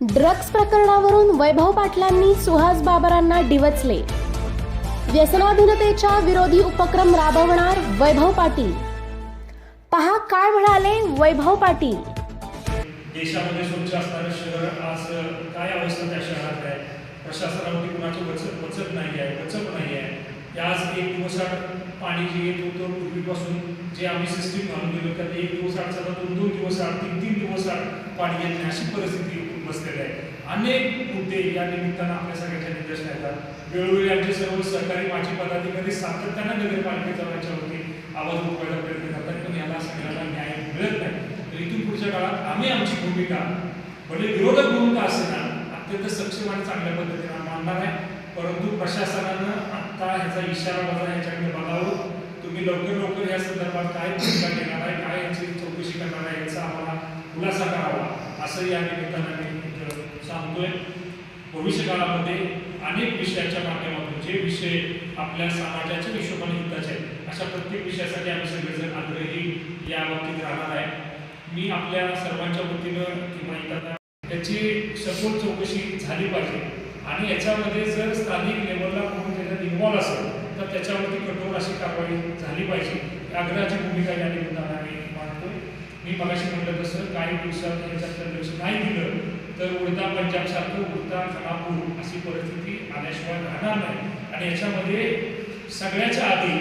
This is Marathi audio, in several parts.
ड्रग्ज प्रकरणावरून वैभव पाटलांनी सुहास बाबरांना डिवचले. व्यसनाधीनतेच्या विरोधी उपक्रम राबवणार वैभव पाटील. पहा काय म्हणाले वैभव पाटील. देशामध्ये स्वच्छ असणारं शहर आज काय अवस्था त्या शहरात आहे? प्रशासनावरती कुणाची वचक वचक नाही आहे वचक नाही आहे? आज एक दिवसात पाणी जे येत होतं पूर्वीपासून जे आम्ही सिस्टीम घालून दिलं त्यात एक दिवस आड सतत दोन दोन दिवस आड तीन तीन दिवस आड पाणी येत नाही. अशी परिस्थिती बसलेली आहे अनेक मुद्दे या निमित्तानं आपल्या सगळ्यांच्या निदर्शन येतात. वेळोवेळी आमचे सर्व सहकारी माजी पदाधिकारी सातत्यानं नगरपालिकेच्या याच्यावरती आवाज उठवायचा प्रयत्न करतात पण याला सगळ्याला न्याय मिळत नाही. तर इथून पुढच्या काळात आम्ही आमची भूमिका म्हणजे विरोधक भूमिका का असेना अत्यंत सक्षम आणि चांगल्या पद्धतीने मांडणार आहे परंतु प्रशासनानं आत्ता ह्याचा इशारा बघा ह्याच्याकडे बघावं हो. तुम्ही लवकर लवकर या संदर्भात काय भूमिका घेणार आहे काय याची चौकशी करणार आहे याचा आम्हाला खुलासा करावा असं या निमित्तानं मी सांगतोय. भविष्यकाळामध्ये अनेक विषयाच्या माध्यमातून जे विषय आपल्या समाजाच्या हिशोबाने हिताचे आहेत अशा प्रत्येक विषयासाठी आम्ही सगळेजण आग्रही या बाबतीत राहणार आहे. मी आपल्या सर्वांच्या वतीनं किंवा इतर त्याची सखोल चौकशी झाली पाहिजे. आणि याच्यामध्ये जर स्थानिक लेवलला कोणी त्याच्यात इन्व्हॉल्व असेल तर त्याच्यावरती कठोर अशी कारवाई झाली पाहिजे. आग्रहाची भूमिका या निमित्तानं आम्ही मांडतोय. मी मगाशी म्हटलं तसं काही दिवसात याच्यात लक्ष नाही दिलं. तर उडता पंजाब सारखं उडता खानापूर अशी परिस्थिती आल्याशिवाय राहणार नाही. आणि याच्यामध्ये सगळ्याच्या आधी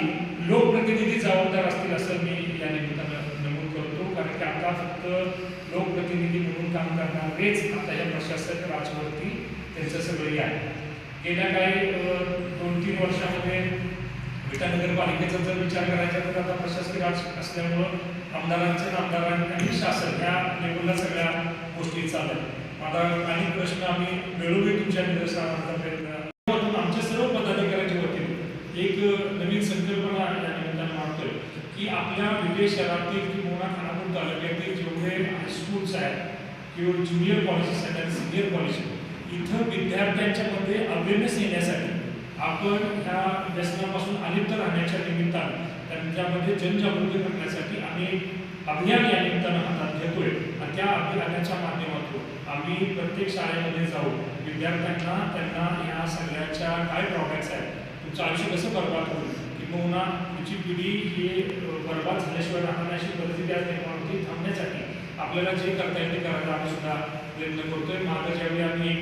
लोकप्रतिनिधी जबाबदार असतील असं मी या निमित्तानं नमूद करतो. कारण की आता फक्त लोकप्रतिनिधी म्हणून काम करणारेच आता या प्रशासक राजवरती त्यांचं सगळं आहे. गेल्या काही दोन तीन वर्षामध्ये विटा नगरपालिकेचा जर विचार करायचा तर आता प्रशासकीय राज असल्यामुळं आमदारांचे आमदारांनी आणि शासन या लेवलला सगळ्या आता काही अनेक प्रश्न आम्ही वेळोवेळी तुमच्या निदर्शनाचा प्रयत्न. आमच्या सर्व पदाधिकाऱ्यांच्या वतीने एक नवीन संकल्पना या निमित्तानं मांडतोय की आपल्या विजय शहरातील किंवा खानापूर तालुक्यातील जेवढे हायस्कूल्स आहेत किंवा ज्युनियर कॉलेजेस आहेत आणि सिनियर कॉलेज इथं विद्यार्थ्यांच्या मध्ये अवेअरनेस येण्यासाठी आपण ह्या व्यसनापासून अलिप्त राहण्याच्या निमित्तानं त्यांच्यामध्ये जनजागृती करण्यासाठी आम्ही अभियान या निमित्तानं हातात घेतोय आणि त्या अभियानाच्या माध्यमातून आम्ही प्रत्येक शाळेमध्ये जाऊन विद्यार्थ्यांना त्यांना या सगळ्याच्या काय ड्रॉबॅक्स आहेत तुमचं आयुष्य कसं बर्बाद होईल किंवा तुमची पिढी ही अ, बर्बाद झाल्याशिवाय राहणार अशी परिस्थिती आज निर्माण होती थांबण्यासाठी आपल्याला जे करता येईल ते करायला आम्ही सुद्धा प्रयत्न करतोय. मागं ज्यावेळी आम्ही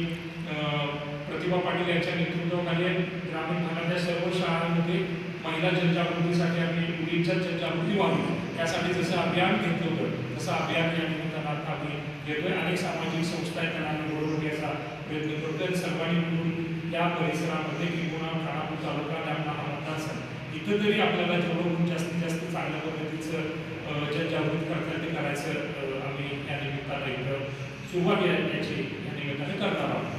प्रतिभा पाटील यांच्या नेतृत्वाखाली ग्रामीण भागातल्या सर्व शाळांमध्ये महिला जनजागृतीसाठी आम्ही मुलींच्या जनजागृती व्हावी त्यासाठी जसं अभियान घेतलं तसं अभियान या निमित्तानं आता आम्ही घेतोय अनेक सामाजिक संस्था आहेत त्यांना आम्ही बरोबर घ्यायचा प्रयत्न करतोय. सर्वांनी मिळून या परिसरामध्ये किंवा खानापूर तालुका डॅमला हा मतदारसंघ इथं तरी आपल्याला जेवढं जास्तीत जास्त चांगल्या पद्धतीचं अ, जनजागृती करता येईल ते करायचं आम्ही या निमित्तानं इथं सुरुवात याची या निमित्ताने करणार आहोत.